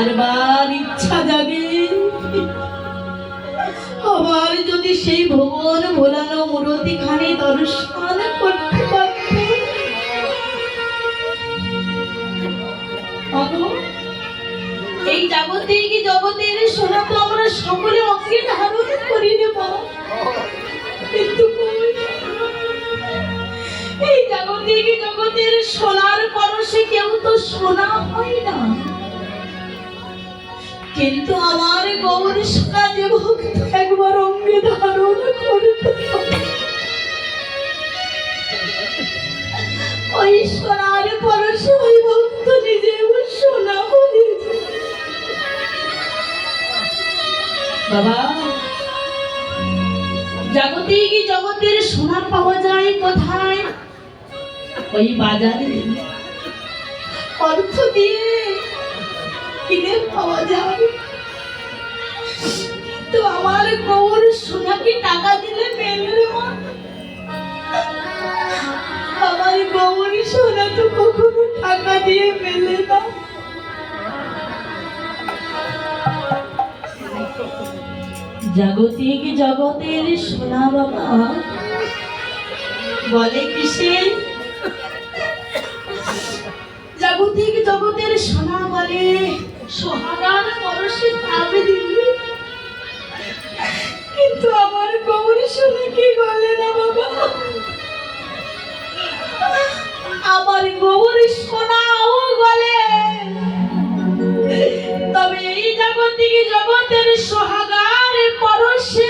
বারবার ইচ্ছা জাগে। আবার যদি সেই ভুবন ভোলানো মূরতি খানে দর্শন করতে পারতে। এই জগতে কি জগতের সোনা তো আমরা সকলে অঙ্গে ধারণ করি নেব? এই জগতে কি জগতের সোনার পরশে কেউ তো সোনা হয় না? কিন্তু আমার গৌর সাজে ভক্ত একবার অঙ্গে ধারণ করত ওই সোনার পরশ ওই ভক্ত নিজে সোনা বাবা জগতে কি জগতের সোনা পাওয়া যায় কোথায়? ওই বাজারে। অর্থ দিয়ে কিনে পাওয়া যায়? তো আমার গৌর সোনাকে টাকা দিলে মেলবে মা। আমার গৌর সোনা তো কখনো টাকা দিয়ে মেলে না। জাগতিক জগতের সোনা বাবা, বলে কিসের জাগতিক জগতের সোনা বলে। সোহাগার পরশে পাবে দিলি কিন্তু আমার গৌরী গৌর সোনাকে বলে না বাবা? আমার গৌরী সোনাও গলে তবে এই জাগতিক জগতের সোহাগার পরশে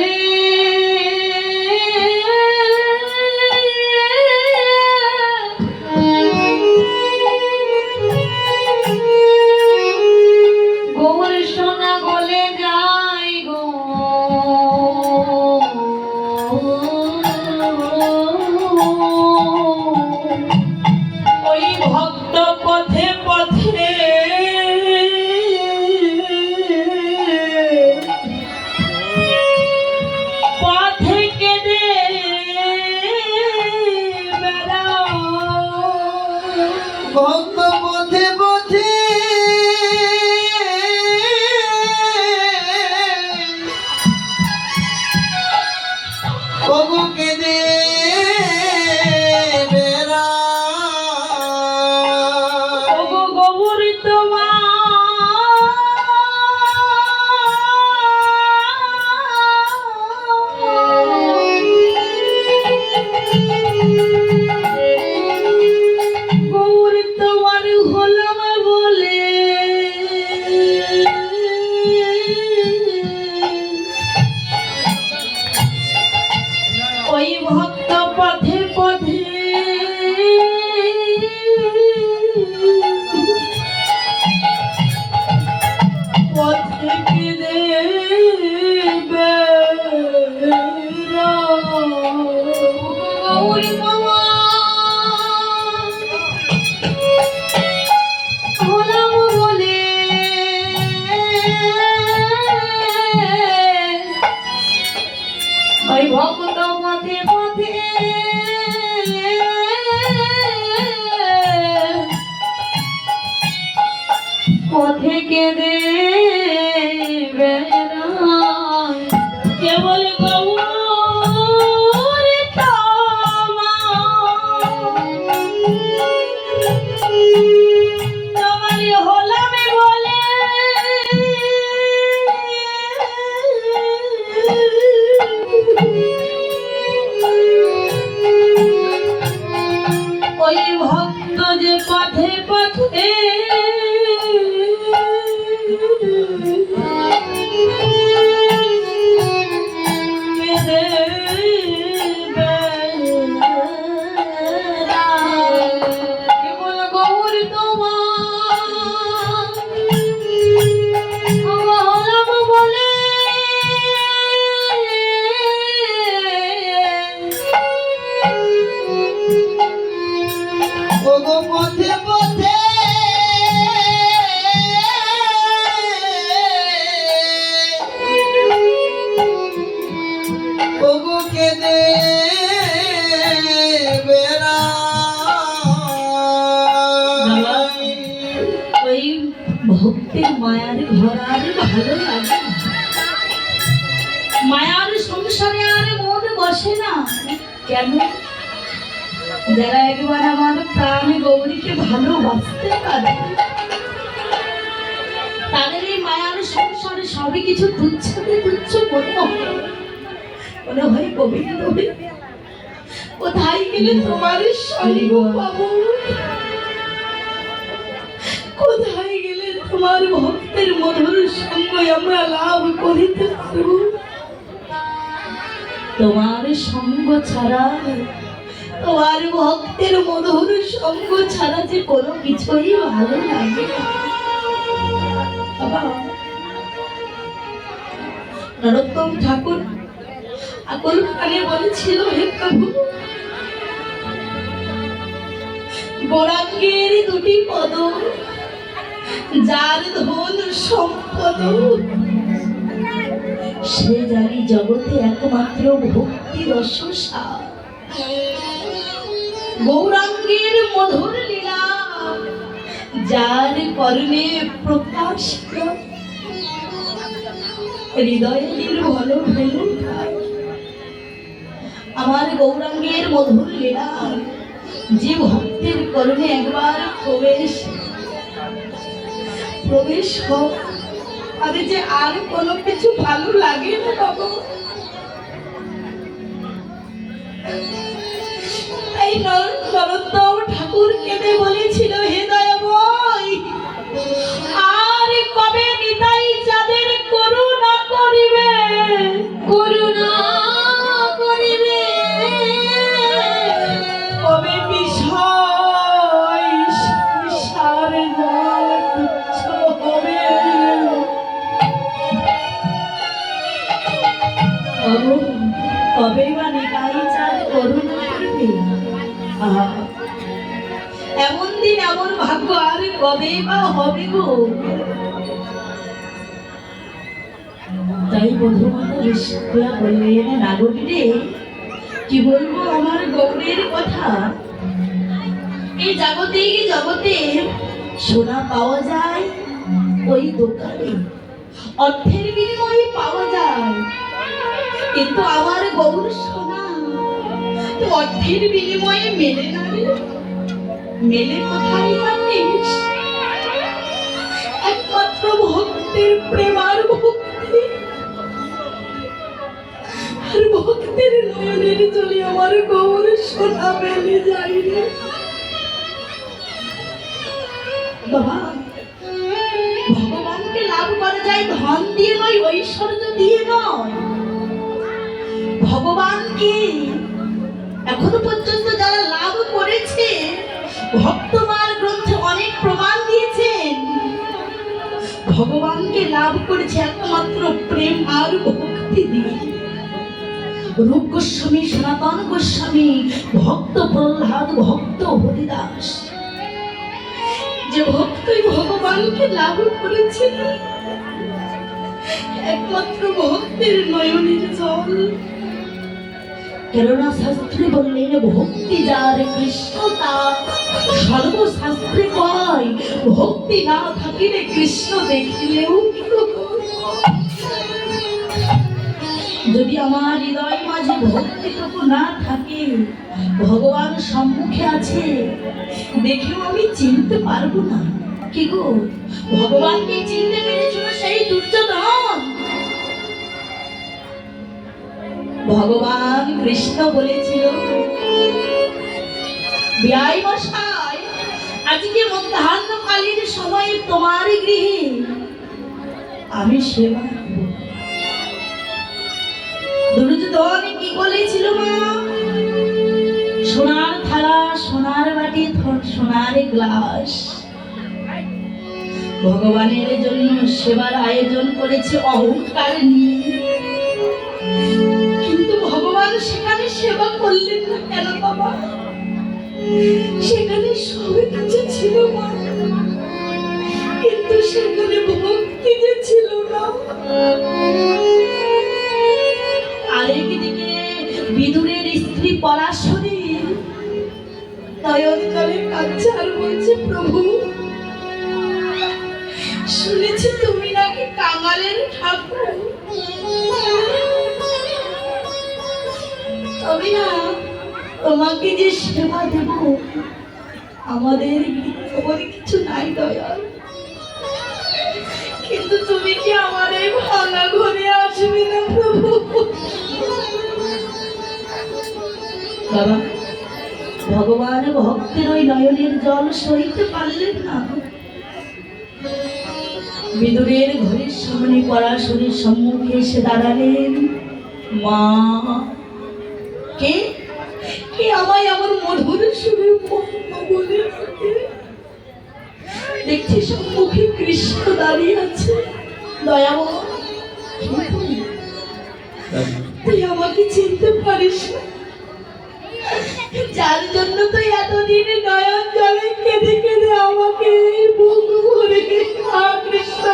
সোনা ওই ভক্ত পথে পথে কেন? যারা একবার আমার প্রাণ গৌরীকে ভালোবাসতে পারে তাদের এই মায়ার সংসারে সবই কিছু তুচ্ছতে তুচ্ছ মনে হয় মনে হয় গোবিন্দ কোথায় গেলে তোমার স্বর্গ পাবো? কোথায় গেলে তোমার ভক্তের মধুর সঙ্গ আমরা লাভ করিতে পারব? তোমার সঙ্গ ছাড়া, তোমার ভক্তের মধুর সঙ্গ ছাড়া যে কোনো কিছুই ভালো লাগে নরোত্তম ঠাকুর আকল প্রাণে বলেছিল, হে প্রভু গোরাঙ্গের দুটি পদ, যার ধন সম্পদ সে জানি জগতে একমাত্র ভক্তি রসসা। গৌরাঙ্গের মধুর লীলা, যার কর্ণে প্রকাশ হৃদয়ে নির্ভল ভেলু আমার গৌরাঙ্গের মধুর লীলা, যে ভক্তের করণে একবার প্রবেশ প্রবেশ হোক আমি যে আর কোনো কিছু ভালো লাগে না বাবা? এই নরোত্তম ঠাকুর কেঁদে বলেছিল হে দয়াময় আর কবে নিতাই যাদের করুণা করিবে? করুণা করিবে। কবে বিষয় সার এমন দিন এমন ভাগ্য আর কবে বা হবে গো? তাই বধুমাতা বললেন রে, কি বলব আমার গৌরের কথা? এই জাগতিক জগতে সোনা পাওয়া যায় ওই দোকানে। অর্থের বিনিময়ে পাওয়া যায়। কিন্তু আমার গৌর সোনা অর্থের বিনিময়ে মেলে না রে। মেলে কোথায় জানিস? একমাত্র ভক্তের প্রেমার ভক্তি। আর ভক্তের নয়নের জলে আমার গৌর সোনা মেলে যায় রে। বাবা, ভগবানকে লাভ করা যায় ধন দিয়ে নয়, ঐশ্বর্য দিয়ে নয়। এখনও পর্যন্ত যারা লাভ করেছে, ভক্তমার গ্রন্থে অনেক প্রমাণ দিয়েছেন ভগবানকে লাভ করেছে একমাত্র প্রেম আর ভক্তি দিয়ে। রূপ গোস্বামী, সনাতন গোস্বামী, ভক্ত প্রহ্লাদ, ভক্ত হরিদাস। যে ভক্তই ভগবানকে লাভ করেছিল একমাত্র ভক্তের নয়নের জল। কেননা শাস্ত্রে বললেন ভক্তি যার কৃষ্ণ তার সর্বশাস্ত্রে কয় ভক্তি না থাকিলে কৃষ্ণ দেখিলেও যদি আমার হৃদয় মাঝে ভক্তিটুকু না থাকে, ভগবান সম্মুখে আছে, দেখেও আমি চিনতে পারব না। কি গো? ভগবানকে চিনতে পেরেছিল সেই দুর্যোধন? ভগবান কৃষ্ণ বলেছিল, বিয়াই মশাই, আজকে মধ্যাহ্নকালীন সময় তোমার গৃহে আমি সেবা। দুর্যোধন কি বলেছিল মা? সোনার থালা, সোনার বাটি সোনার গ্লাস। ভগবানের জন্য সেবার আয়োজন করেছে অহংকার নিয়ে। সেখানে সেবা করলেন না কেন বাবা? সেখানে সবই কিছু ছিল কিন্তু সেখানে ভক্তি যে ছিল না। আরেকদিকে বিদুরের স্ত্রী পরাশরী নয়ন জলে কাঁদছে আর বলছে, প্রভু, শুনেছি তুমি নাকি কাঙালের ঠাকুর। তবে না, তোমাকে যে সেবা দেব, আমাদের খবর কিছু নাই দয়াল কিন্তু তুমি কি আমার এই ভাঙা ঘরে আসবে না, প্রভু? বাবা, ভগবান ভক্তের ওই নয়নের জল সইতে পারলেন না। বিদুরের ঘরের সামনে পরাশরের সম্মুখে এসে দাঁড়ালেন। মা কে আমায় আমার মধুর সুরে বলে? দেখছি সম্মুখে কৃষ্ণ দাঁড়িয়ে আছে। দয়াময় তুই আমাকে চিনতে পারিস যার জন্য তুই এতদিন নয়ন জলে কেঁদে কেঁদে আমাকে বুক ভরে কৃষ্ণ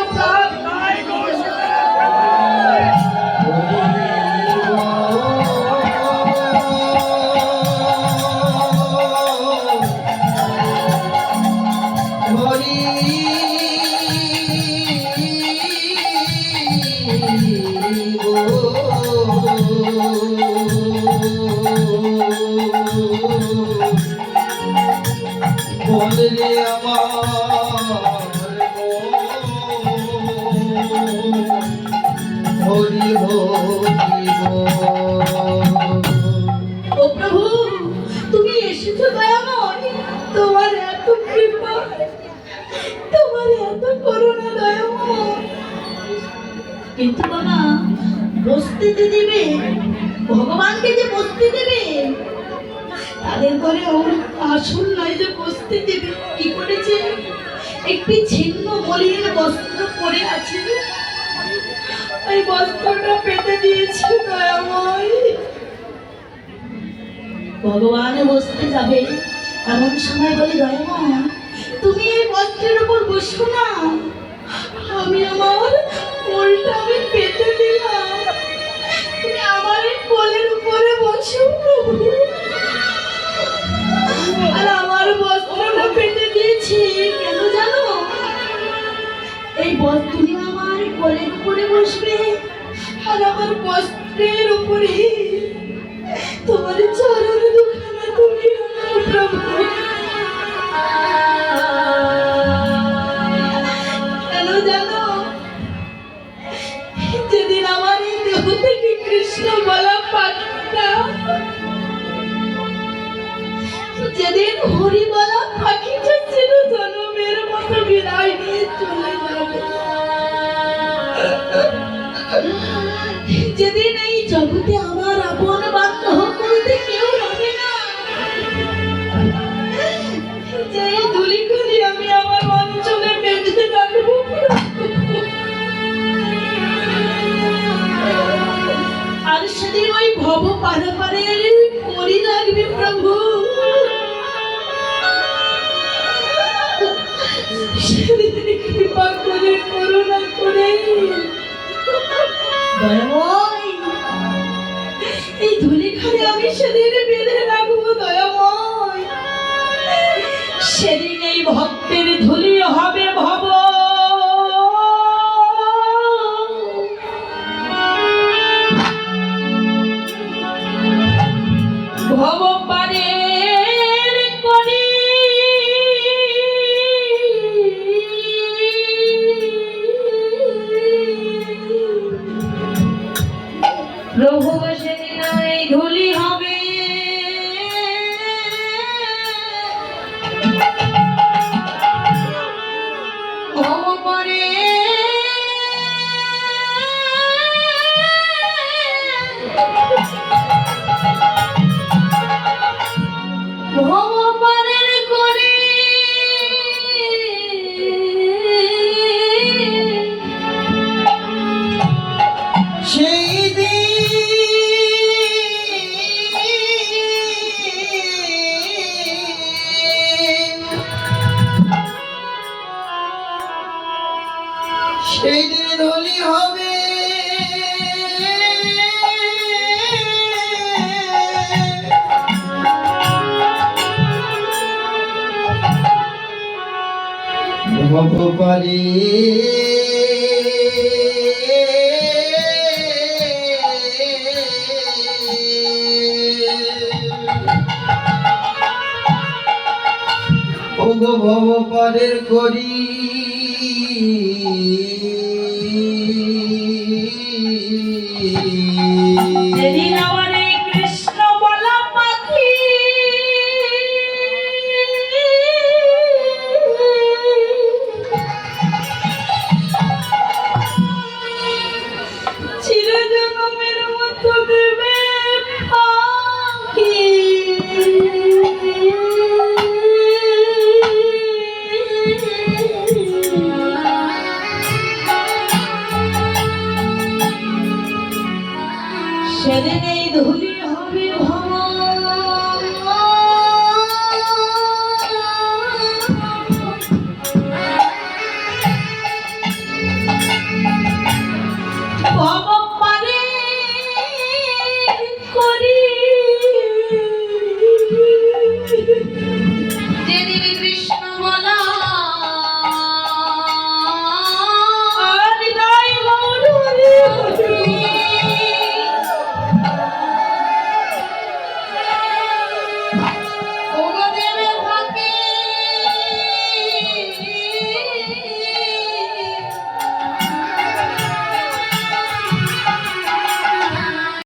বসতে যে দেবে, ভগবানকে যে বসতে দেবে, তাদের ঘরে ওর আসল নয় যে বসতে দেবে, কি করেছে? একটি ছিন্ন মলিন বস্ত্র পরে আছে। এই বস্ত্রটা পেতে দিয়েছে দয়াময়। ভগবান বসতে যাবে, এমন সময় বলে, দয়াময়, তুমি এই বস্ত্রের উপর বসো না। আমি আমার কোলটা আমি পেতে দিলাম। কোলের উপরে বসো। প্রভু আর আমার বস্ত্রটা পেতে দিয়েছি। কেন জানো? এই বস্ত্রটি আমার কোলের উপরে বসবে। আর আমার বস্ত্রের উপরে তোমার চরণ দুখানা তুমি প্রভু। প্রভু হবে। ভব পারে ভব পারের করি Thank you.